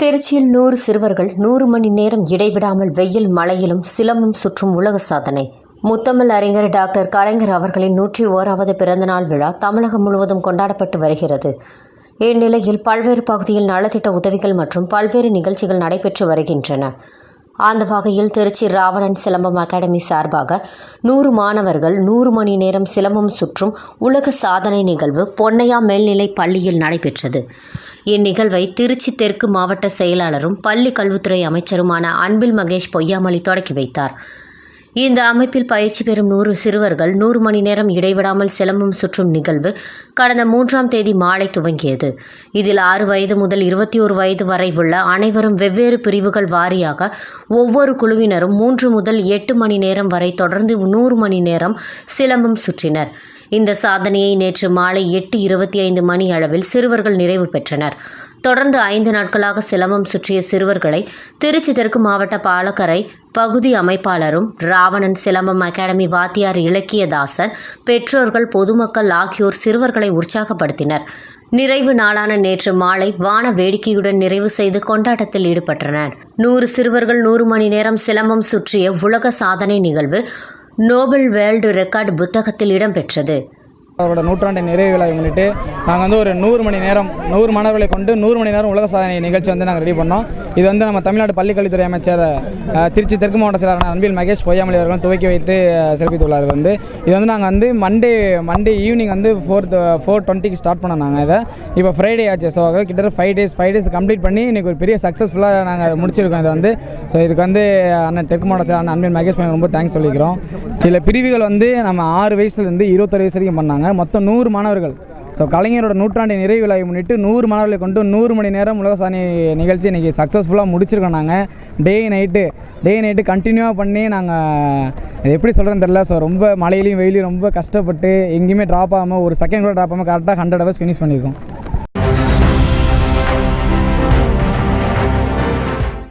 திருச்சியில் நூறு சிறுவர்கள் நூறு மணி நேரம் இடைவிடாமல் வெயில் மழையிலும் சிலம்பம் சுற்றும் உலக சாதனை. முத்தமிழ் அறிஞர் டாக்டர் கலைஞர் அவர்களின் நூற்றி ஓராவது பிறந்தநாள் விழா தமிழகம் முழுவதும் கொண்டாடப்பட்டு வருகிறது. இந்நிலையில் பல்வேறு பகுதியில் நலத்திட்ட உதவிகள் மற்றும் பல்வேறு நிகழ்ச்சிகள் நடைபெற்று வருகின்றன. அந்த வகையில் திருச்சி ராவணன் சிலம்பம் அகாடமி சார்பாக நூறு மாணவர்கள் நூறு மணி நேரம் சிலம்பம் சுற்றும் உலக சாதனை நிகழ்வு பொன்னையா மேல்நிலை பள்ளியில் நடைபெற்றது. இந்நிகழ்வை திருச்சி தெற்கு மாவட்ட செயலாளரும் பள்ளி கல்வித்துறை அமைச்சருமான அன்பில் மகேஷ் பொய்யாமொழி தொடக்கி வைத்தார். இந்த அமைப்பில் பயிற்சி பெறும் நூறு சிறுவர்கள் நூறு மணி நேரம் இடைவிடாமல் சிலம்பம் சுற்றும் நிகழ்வு கடந்த மூன்றாம் தேதி மாலை துவங்கியது. இதில் ஆறு வயது முதல் இருபத்தி ஒரு வயது வரை உள்ள அனைவரும் வெவ்வேறு பிரிவுகள் வாரியாக ஒவ்வொரு குழுவினரும் மூன்று முதல் எட்டு மணி நேரம் வரை தொடர்ந்து நூறு மணி நேரம் சிலம்பம் சுற்றினர். இந்த சாதனையை நேற்று மாலை எட்டு இருபத்தி ஐந்து மணி அளவில் சிறுவர்கள் நிறைவு பெற்றனர். தொடர்ந்து ஐந்து நாட்களாக சிலம்பம் சுற்றிய சிறுவர்களை திருச்சி தெற்கு மாவட்ட பாலக்கரை பகுதி அமைப்பாளரும் ராவணன் சிலம்பம் அகாடமி வாத்தியார் இலக்கியதாசன் பெற்றோர்கள் பொதுமக்கள் ஆகியோர் சிறுவர்களை உற்சாகப்படுத்தினர். நிறைவு நாளான நேற்று மாலை வான வேடிக்கையுடன் நிறைவு செய்து கொண்டாட்டத்தில் ஈடுபட்டனர். நூறு சிறுவர்கள் நூறு மணி நேரம் சிலம்பம் சுற்றிய உலக சாதனை நிகழ்வு நோபல் வேர்ல்டு ரெக்கார்டு புத்தகத்தில் இடம்பெற்றது. அவரோட நூற்றாண்டு நிறைவு விழாவை முன்னிட்டு நாங்கள் வந்து ஒரு நூறு மணி நேரம் நூறு மாணவர்களை கொண்டு நூறு மணி நேரம் உலக சாதனை நிகழ்ச்சி வந்து நாங்கள் ரெடி பண்ணோம். இது வந்து நம்ம தமிழ்நாடு பள்ளிக்கல்வித்துறை அமைச்சர் திருச்சி தெற்கு மாவட்ட செயலாளர் அன்பில் மகேஷ் பொய்யாமொழி அவர்களும் துவக்கி வைத்து சிறப்பித்துள்ளார் வந்து. இது வந்து நாங்கள் வந்து மண்டே மண்டே ஈவினிங் வந்து ஃபோர் ஃபோர் டுவெண்ட்டிக்கு ஸ்டார்ட் பண்ணோம் நாங்கள் இதை. இப்போ ஃப்ரைடே ஆச்சு. ஸோ கிட்டத்தட்ட five days five days complete பண்ணி இன்றைக்கி ஒரு பெரிய சக்ஸஸ்ஃபுல்லாக நாங்கள் முடிச்சிருக்கோம் இதை வந்து. ஸோ இதுக்கு வந்து அண்ணன் தெற்கு மாவட்ட செயலாளர் அன்பில் மகேஷ் பொய்யாமொழி ரொம்ப தேங்க்ஸ் சொல்லிக்கிறோம். இதில் பிரிவுகள் வந்து நம்ம ஆறு வயசுலேருந்து இருபத்தொரு வயசு வரைக்கும் பண்ணாங்க. மொத்தம் நூறு மாணவர்கள். ஸோ கலைஞரோட நூற்றாண்டு நிறைவு விழாவை முன்னிட்டு நூறு மாணவர்களை கொண்டு நூறு மணி நேரம் உலக சாதனை நிகழ்ச்சி இன்றைக்கி சக்ஸஸ்ஃபுல்லாக முடிச்சிருக்கோம் நாங்கள் டே நைட்டு டே நைட்டு கண்டினியூவாக பண்ணி நாங்கள் எப்படி சொல்கிறேன்னு தெரில ஸோ ரொம்ப மழையிலையும் வெயிலையும் ரொம்ப கஷ்டப்பட்டு எங்கேயுமே ட்ராப் ஆகாமல் ஒரு செகண்ட் கூட ட்ராப் ஆகாமல் கரெக்டாக ஹண்ட்ரட் ஹவர்ஸ் ஃபினிஷ் பண்ணியிருக்கோம்